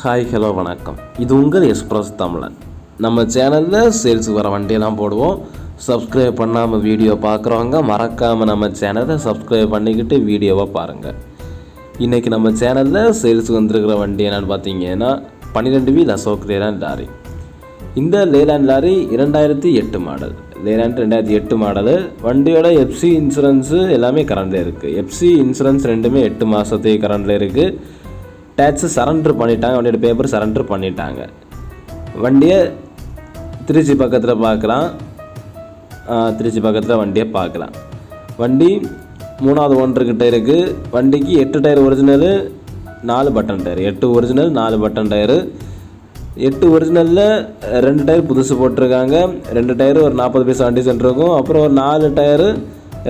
Hi hello வணக்கம். இது உங்கள் எக்ஸ்பிரஸ் தமிழன். நம்ம சேனலில் சேல்ஸுக்கு வர வண்டியெல்லாம் போடுவோம். சப்ஸ்கிரைப் பண்ணாமல் வீடியோ பார்க்குறவங்க மறக்காமல் நம்ம சேனலை சப்ஸ்கிரைப் பண்ணிக்கிட்டு வீடியோவை பாருங்கள் இன்றைக்கி நம்ம சேனலில் சேல்ஸுக்கு வந்திருக்கிற வண்டி என்னென்னு பார்த்தீங்கன்னா பன்னிரெண்டு வீல் அசோக் லேலாண்ட் லாரி. இந்த லேலாண்ட் லாரி இரண்டாயிரத்தி எட்டு மாடல் லேலாண்ட் ரெண்டாயிரத்தி எட்டு மாடலு வண்டியோட எஃப்சி இன்சூரன்ஸு எல்லாமே கரண்டில் இருக்குது எஃப்சி இன்சூரன்ஸ் ரெண்டுமே எட்டு மாதத்துக்கு கரண்டில் இருக்குது டேக்ஸு சரண்டர் பண்ணிட்டாங்க. வண்டியோட பேப்பர் சரண்டர் பண்ணிட்டாங்க. வண்டியை திருச்சி பக்கத்தில் பார்க்கலாம். திருச்சி பக்கத்தில் வண்டியை பார்க்கலாம். வண்டி மூணாவது ஒன்றுக்கிட்ட இருக்குது வண்டிக்கு எட்டு டயர் ஒரிஜினலு நாலு பட்டன் டயர் எட்டு ஒரிஜினல் நாலு பட்டன் டயரு எட்டு ஒரிஜினலில் ரெண்டு டயர் புதுசு போட்டிருக்காங்க. ரெண்டு டயர் ஒரு நாற்பது பைசா கண்டிஷன் இருக்கும் அப்புறம் ஒரு நாலு டயரு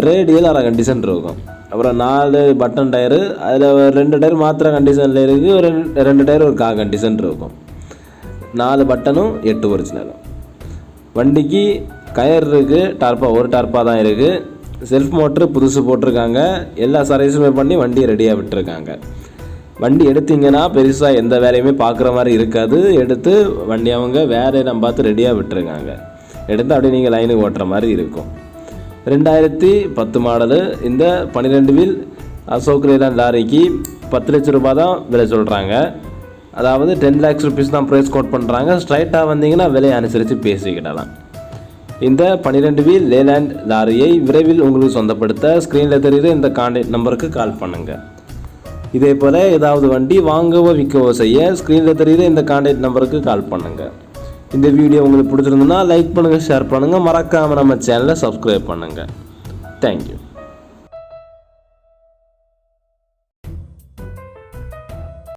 ரேடியல் அரை கண்டிஷன் இருக்கும் அப்புறம் நாலு பட்டன் டயரு அதில் ரெண்டு டயர் மாத்திரை கண்டிஷனில் இருக்குது ஒரு ரெண்டு- ரெண்டு டயர் ஒரு கா கண்டிஷன் இருக்கும். நாலு பட்டனும் எட்டு ஒரிஜினலும் வண்டிக்கு கயர் இருக்குது டார்ப்பா ஒரு டார்ப்பாக தான் இருக்குது செல்ஃப் மோட்ரு புதுசு போட்டிருக்காங்க. எல்லா சர்வீஸுமே பண்ணி வண்டியை ரெடியாக விட்டுருக்காங்க. வண்டி எடுத்தீங்கன்னா பெருசாக எந்த வேலையுமே பார்க்குற மாதிரி இருக்காது. எடுத்து வண்டி அவங்க வேறு இடம் பார்த்து ரெடியாக விட்டுருக்காங்க. எடுத்து அப்படியே நீங்கள் லைனுக்கு ஓட்டுற மாதிரி இருக்கும். ரெண்டாயிரத்தி பத்து மாடலு. இந்த பன்னிரெண்டு வீல் அசோக் லேலாண்ட் லாரிக்கு பத்து லட்ச ரூபாய் தான் விலை சொல்கிறாங்க அதாவது டென் லேக்ஸ் ருபீஸ் தான் ப்ரைஸ் கோட் பண்ணுறாங்க ஸ்ட்ரைட்டாக வந்தீங்கன்னா விலையை அனுசரித்து பேசிக்கிடலாம். இந்த பன்னிரெண்டு வீல் லேலேண்ட் லாரியை விரைவில் உங்களுக்கு சொந்தப்படுத்த ஸ்க்ரீனில் தெரிகிற இந்த கான்டாக்ட் நம்பருக்கு கால் பண்ணுங்கள் இதே போல் ஏதாவது வண்டி வாங்கவோ விற்கவோ செய்ய ஸ்க்ரீனில் தெரிகிற இந்த கான்டாக்ட் நம்பருக்கு கால் பண்ணுங்கள் இந்த வீடியோ உங்களுக்கு பிடிச்சிருந்ததுன்னா லைக் பண்ணுங்கள் ஷேர் பண்ணுங்கள் மறக்காமல் நம்ம சேனலை சப்ஸ்கிரைப் பண்ணுங்கள் தேங்க்யூ